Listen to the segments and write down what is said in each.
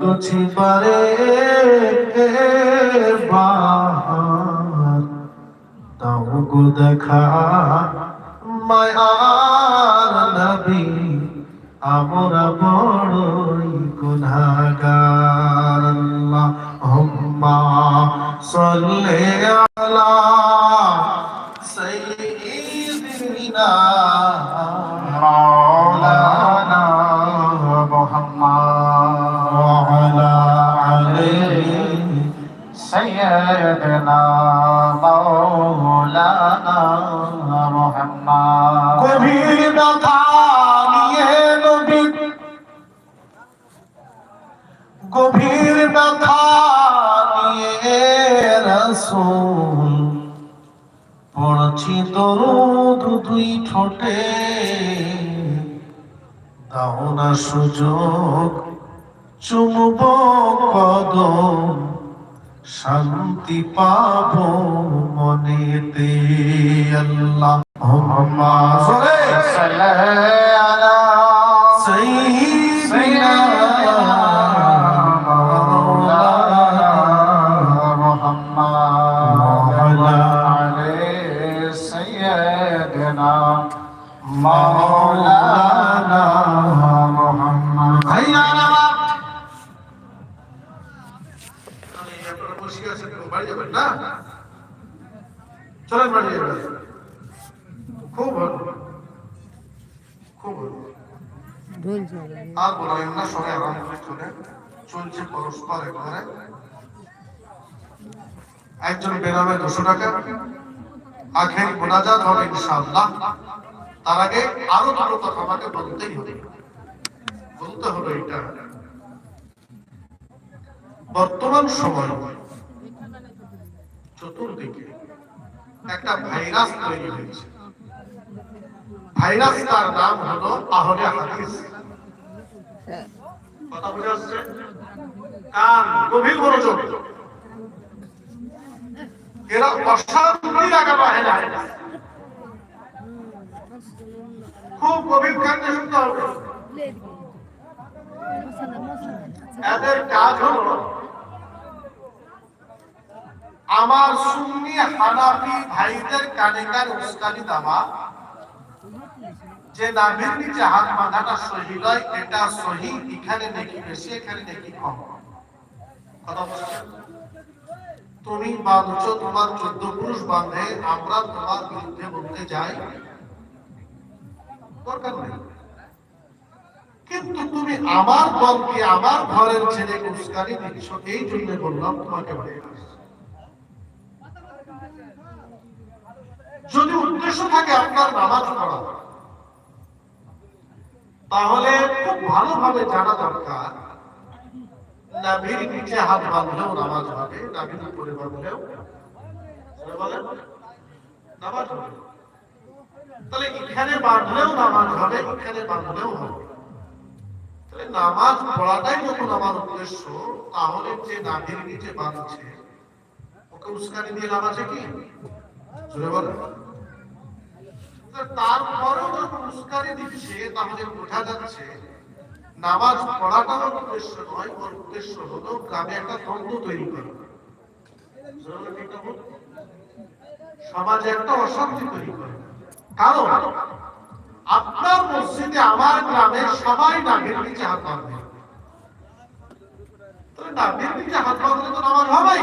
কুছি পারে তাও গো দেখা মায়ার নবী আমরা বড়ই গুনাহগার আল্লাহুম্মা সাল্লি আলা وعلى عليه سيدنا مولانا محمد গভীর ব্যথা নিয়ে নবী গভীর ব্যথা নিয়ে রসুল পড়ছি দরুদ দুই ঠোঁটে দাও না সুযোগ চুমব কদম শান্তি পাব মনে তে আল্লাহ সাল্লাল্লাহু চলেন খুব ভালো। খুব আর না সবাই চলছে পরস্পর একবারে। একজন দুশো টাকা, আখের তার আগে আরও আমাকে বলতেই হবে। বলতে হবে এটা। বর্তমান সময়, চতুর্দিকে একটা ভাইরাস তৈরি হয়েছে। ভাইরাস তার নাম হলো আহলে হাদিস। কথা বুঝে আসছে কান, গভীর মনোযোগ। এরা অশান্তি লাগানো হয় না খুব গভীর কান্না শুনতে হবে। এদের কাজ হলো আমার সুন্নি হানাফি ভাইদের কানে কান উস্কানি দেওয়া, যে নামের নিচে হাত বাঁধাটা সহি নয়, এটা সহি, এখানে দেখি বেশি, এখানে দেখি কম। তুমি বাঁধছো, তোমার চোদ্দ পুরুষ বাঁধে, আমরা তোমার বিরুদ্ধে বলতে যাই। দরকার নেই। কিন্তু তুমি আমার দলকে আমার ঘরের ছেলে উস্কানি দিচ্ছ, এই জন্য বললাম, তোমাকে আসতে। যদি উদ্দেশ্য থাকে, আপনার নামাজ পড়া। তাহলে খুব ভালোভাবে জানা দরকার, নাভির নিচে হাত বাঁধলেও নামাজ হবে, নাভির উপরে বাঁধলেও নামাজ হবে। তাহলে এখানে বাঁধলেও নামাজ হবে, এখানে বাঁধলেও হবে। তাহলে নামাজ পড়াটাই যখন আমার উদ্দেশ্য। তাহলে যে নাভির নিচে বাঁধছে, ওকে উস্কানি দিয়ে নামাজে কি? তারপরেও দিচ্ছে, তাহলে বোঝা যাচ্ছে নামাজ উদ্দেশ্য নয় ওর উদ্দেশ্য হলো গ্রামে একটা দ্বন্দ্ব তৈরি? সমাজে একটা অশান্তি তৈরি করে। কারণ আপনার মসজিদে আমার গ্রামে সবাই নাভের নিচে হাত বাঁধবে। নাভের নিচে হাত বাঁধলে তো নামাজ হবেই।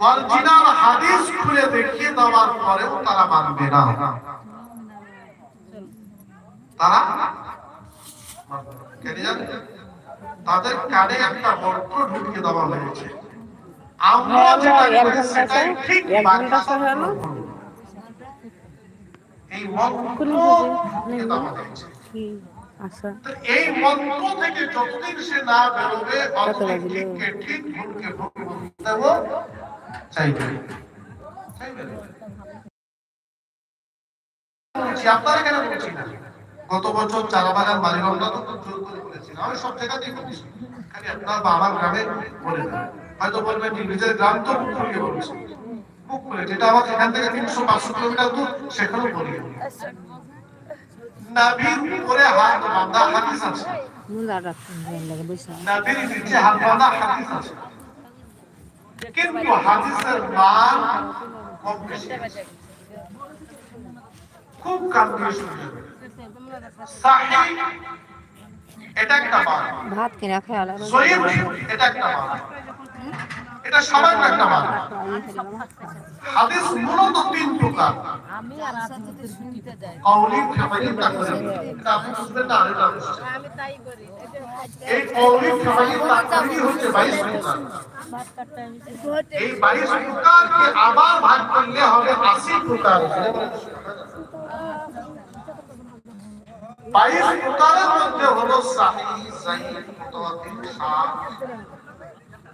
ওয়ালজিনার হাদিস খুলে দেখিয়ে দেওয়ার পরেও তারা মানবে না। তারা তাদের কানে একটা মন্ত্র ঢুকিয়ে দেওয়া হয়েছে। আমরা হ্যাঁ, যেটা সেটাই ঠিক। এই মন্ত্র ঢুকিয়ে দেওয়া হয়েছে। এই মন্ত্র থেকে যতদিন সে না বেরোবে ঠিক ভুলকে ভুল চাইবে চাইবে না। বলছি, আপনারা কেন বলছি না? গত বছর চারা বাগান মালিকরা তো জোর করে বলেছিল আমি সব জায়গাতেই বলছি। খালি আপনার বা আমার গ্রামে বলে না। হয়তো বলবেন নিজের গ্রাম তো মুখ খুলে বলছি। মুখ খুলে যেটা আমার এখান থেকে তিনশো পাঁচশো কিলোমিটার দূর সেখানেও বলি নাভির উপরে হাত বাঁধা হাদিস আছে। নাভির নিচে হাত বাঁধা হাদিস আছে। কিন্তু হাদিসের মান কম বেশি। খুব কান দিয়ে শুনতে হবে সাহি এটা একটা মান। ভাত কিনা খেয়াল সহিহ এটা একটা মান। এটা সামান্য একটা মান। হাদিস মূলত তিন প্রকার। আমি আর আপনি শুনতে যাই। কওলি ফেমাইলি তাকরির এটা আপনি বুঝবেন না আর আমি তাই করি। এই কওলি ফেমাইলি তাকরির হচ্ছে 22 প্রকার। এই 22 প্রকারকে আবার ভাগ করলে হবে 80 প্রকার। বাইশ প্রকারের মধ্যে হলো সাহি সাহি মুতাওয়াতির শাহ?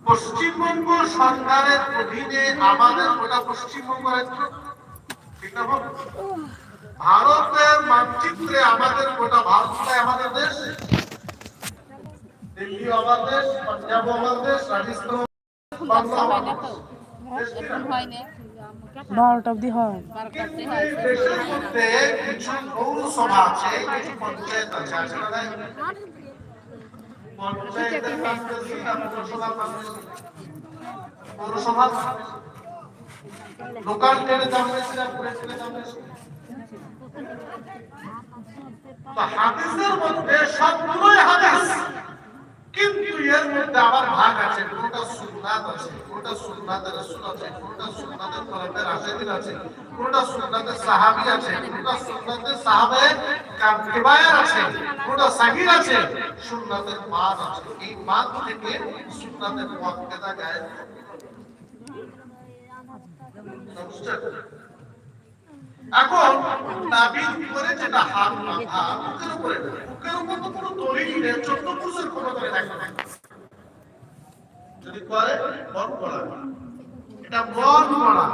পশ্চিমবঙ্গ সরকারের অধীনে আমাদের ওটা পশ্চিমবঙ্গ রাজ্য। ঠিক না ভারতের মানচিত্রে আমাদের গোটা ভারতটাই আমাদের দেশ। দিল্লি আমার দেশ পাঞ্জাব আমার দেশ রাজস্থান? বারোটা অব্দি হয়। দেশের মধ্যে কিছু পৌরসভা আছে কিছু পঞ্চায়েত আছে আছে না নাই? পঞ্চায়েতের কাজ বেশি না পৌরসভার লোকাল ট্রেনে তো হাদিসের মধ্যে সবগুলোই হাদিস। কিন্তু এর মধ্যে আবার ভাগ আছে কোনটা সুন্নাত আছে কোনটা সুন্নাতের রাসূল আছে কোনটা সুন্নাতের খলিফার রাশিদিন আছে। কোনটা সুন্নাতের সাহাবী আছে কোনটা সুন্নাতের সাহাবে কিবায়ার আছে কোনটা সাহিহ আছে সুন্নাতের মান আছে এই মান থেকে সুন্নাতের মুআক্কাদা গায়েব? এখন নাভির উপরে যেটা হাত বাঁধা বুকের উপরে। বুকের উপর তো কোনো দড়ি নেই, চোদ্দ পুরুষের ক্ষমতা দেখো যদি করে মন করা এটা মন করা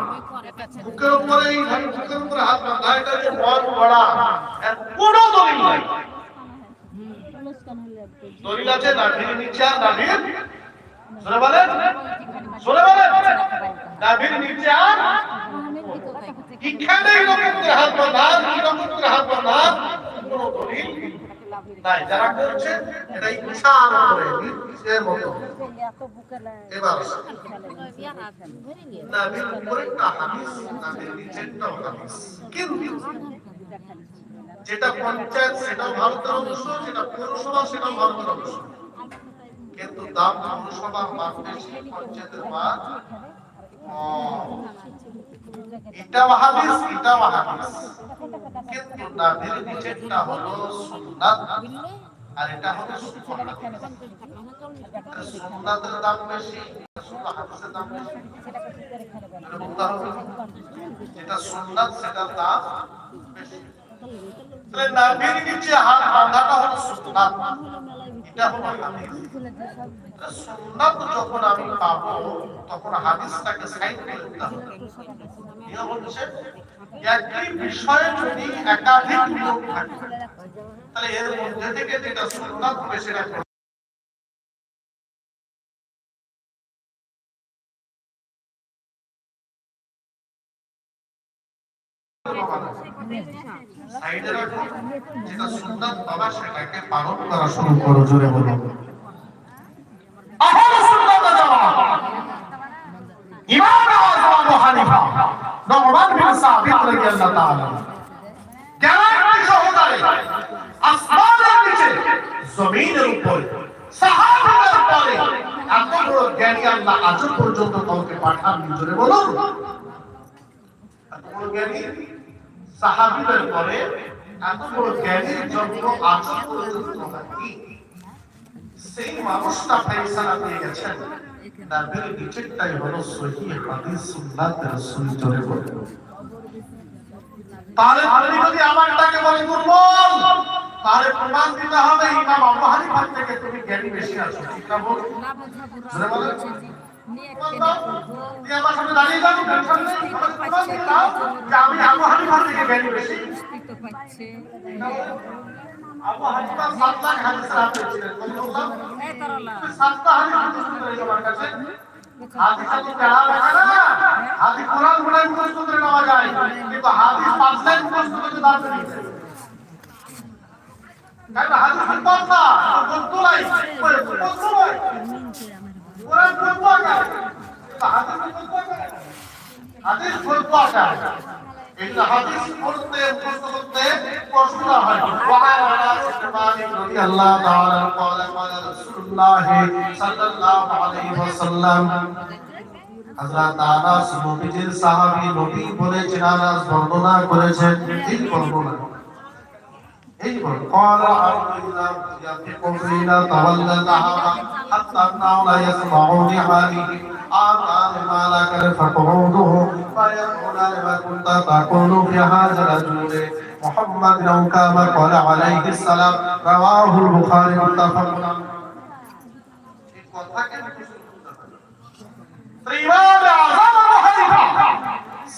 বুকের উপরে বুকের উপরে হাত বাঁধা, এটা হচ্ছে মন এর কোনো দলিল নাই। দলিল আছে নাভির নিচে নাভির সরে বলেন সরে বলেন নাভির নিচে আর এখানেই রকমের হাত বাঁধা রকমের হাত বাঁধা, কোনো দলিল নাই। যারা করছে এটা ইচ্ছার করে নিজের মতো। এবার যেটা পঞ্চায়েত সেটাও ভারতের অংশ যেটা পৌরসভা সেটাও ভারতের অংশ কিন্তু দাম পৌরসভার মান বেশি পঞ্চায়েতের মান কম। এটাও হাদিস এটাও হাদিস। কিন্তু নাবির নিচেরটা হলো সুন্নাত। আর এটা হলো সুন্নাতের দাম বেশি দাম এটা সুন্নাত, সেটার দাম বেশি। হলো যখন আমি পাবো, তখন হাদিসটাকে সাইড একই বিষয়ে যদি একাধিক থাকে তাহলে এর মধ্যে থেকে যেটা সুন্নাত হবে সেটা সাইডে রাখো যেটা সুন্নাত বাবা সেটাকে পালন করা শুরু করো জোরে বলো আহলে সুন্নাত ওয়াল জামাত। ইমাম আবু হানিফা নওমান বিন সাবিত রাদিয়াল্লাহু তাআলা। গ্যারান্টি সহকারে আসমানের নিচে, জমিনের উপরে, সাহাবীদের পরে এত বড় জ্ঞানী আল্লাহ আজ পর্যন্ত কাউকে পাঠান জোরে বলুন। এত বড় জ্ঞানী সাহাবীদের পরে এত বড় জ্ঞানীর জন্য আজ পর্যন্ত সেই মানুষটা ফেসলা পেয়ে গেছেন। হলো সহি হাদিস তাহলে আপনি যদি আমারটাকে বলে দুর্বল তাহলে প্রমাণ দিতে হবে ইমাম আবু হানিফা থেকে তুমি জ্ঞানী বেশি আছো ঠিক না বল আমি আবু থেকে জ্ঞানী বেশি। আবু হানিফা সাত লাখ? হাদিস কাছে। হাদিস পড়া লাগে না। হাদিস কোরআন মুখস্থ করে নেওয়া যায়। কিন্তু হাদিস পাঁচ লাইন মুখস্থ করতে পারবে না। কারণ হাদিস বিপদ না, গদ্য নাই। পড়ে গদ্য নাই। কোরআন গদ্য আকারে। কিন্তু হাদিস গদ্য আকারে না। হাদিস গদ্য আকারে। এই যে হাদিস পড়তে মুখস্থ করতে কষ্ট হয় ওয়াহান আনাস ইবনে মালিক রাদিয়াল্লাহু তাআলা قال قال رسول الله صلى الله عليه وسلم হযরত আনাস নবীজির সাহাবী নবী বলেছেন আনাস বর্ণনা করেছেন এই বর্ণনা এই বল قال আল্লাহ ইয়াতিকুম ফিনা তাওয়াল্লা হাত্তা নাওলা ইয়াসমাউনি হালিহি آتان ما لك فتعوده فيقول لما كنت تقول في هذا الرجل محمد لو كما قال عليه السلام رواه البخاري متفق ইমাম আযম আবু হানিফা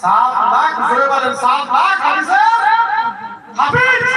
সাত লাখ জোরে বলেন সাত লাখ হাদিসের হাফিজ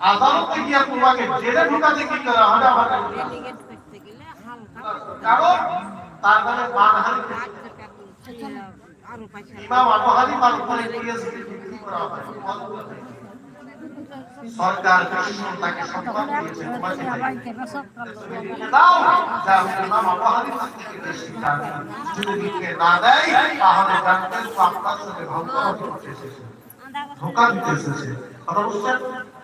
আদালতে গিয়ে তোমাকে জেলে ঢুকাতে কি করা? হবে আমাকে কারণ তার নামে মানহানি ইমাম আবু হানিফার উপরে পিএইচডি ডিগ্রি করা সরকার তাকে সম্মান দিয়েছে দাও হানিফা না দেয়, তাহলে জানবেন তো আপনার সাথে ধোকা দিতে এসেছে।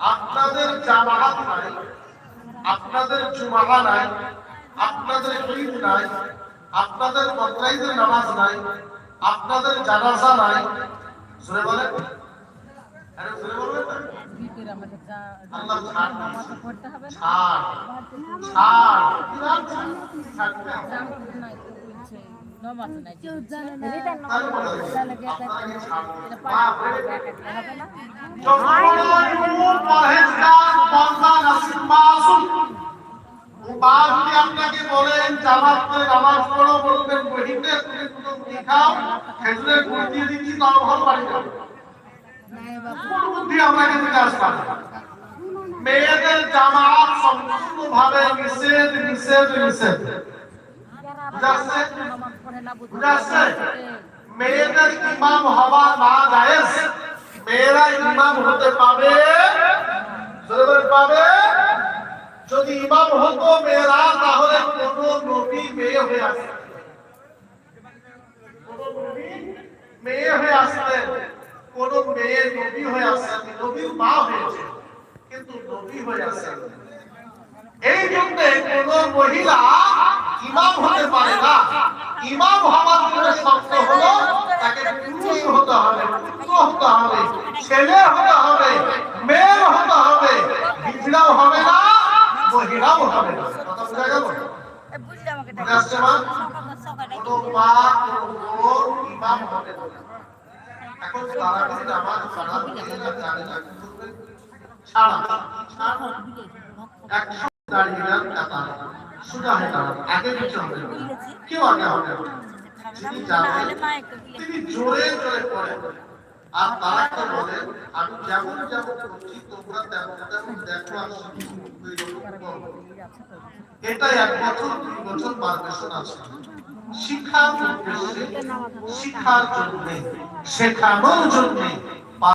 আপনাদের জামাত নাই আপনাদের জুমাহা নাই আপনাদের ঈদ নাই আপনাদের বদরাইদের নামাজ নাই আপনাদের জানাজা নাই। শুনে বলে আরে শুনে বলবেন ছাড় ছাড়। ছাড়। আপনাকে বলেন জামাত করে নামাজ পড়ো বলবেন বহিতে তুমি দুটো খাও? খেজুরের গুড় দিয়ে দিচ্ছি তাও ঘর বাড়ি যাবে কোন বুদ্ধি আপনাকে দিতে আসলাম মেয়েদের জামাত সম্পূর্ণ ভাবে নিষেধ নিষেধ নিষেধ। মেয়েদের ইমাম হওয়া না জায়েজ মেয়েরা ইমাম হতে পাবে পাবে যদি ইমাম হতো মেয়েরা তাহলে কোন নবী মেয়ে হয়ে আসতেন মেয়ে হয়ে আসতেন কোন মেয়ে নবী হয়ে আসতেন নবীর মা হয়েছে কিন্তু নবী হয়ে আসতেন এই জন্য কোন মহিলা ইমাম হতে পারে না। ইমাম হওয়ার জন্য শর্ত হলো তাকে পুরুষ হতে হবে পুত্র হতে হবে ছেলে হতে হবে মেয়ে হতে হবে হিজড়াও হবে না মহিলাও হবে না। কথা বোঝা গেল? এ বুঝলে আমাকে মনে আসছে মা? কোনো মা কোনো ইমাম হবে। না এখন তারা যদি নামাজ পড়া জানে না ছাড়া। একশো দাঁড়িয়ে যান কাতারে সোজা হয়ে দাঁড়ান আগে পিছু হবে না। কেউ আগে হবে না। যিনি যাবেন তিনি জোরে জোরে পড়েন আর তারা তো বলেন আমি যেমন যেমন করছি তোমরা তেমন তেমন দেখো আর শিখো এইরকম করো। এটা এক বছর দুই বছর পারমিশন আছে শিক্ষার উদ্দেশ্যে শিক্ষার জন্য শেখানোর জন্য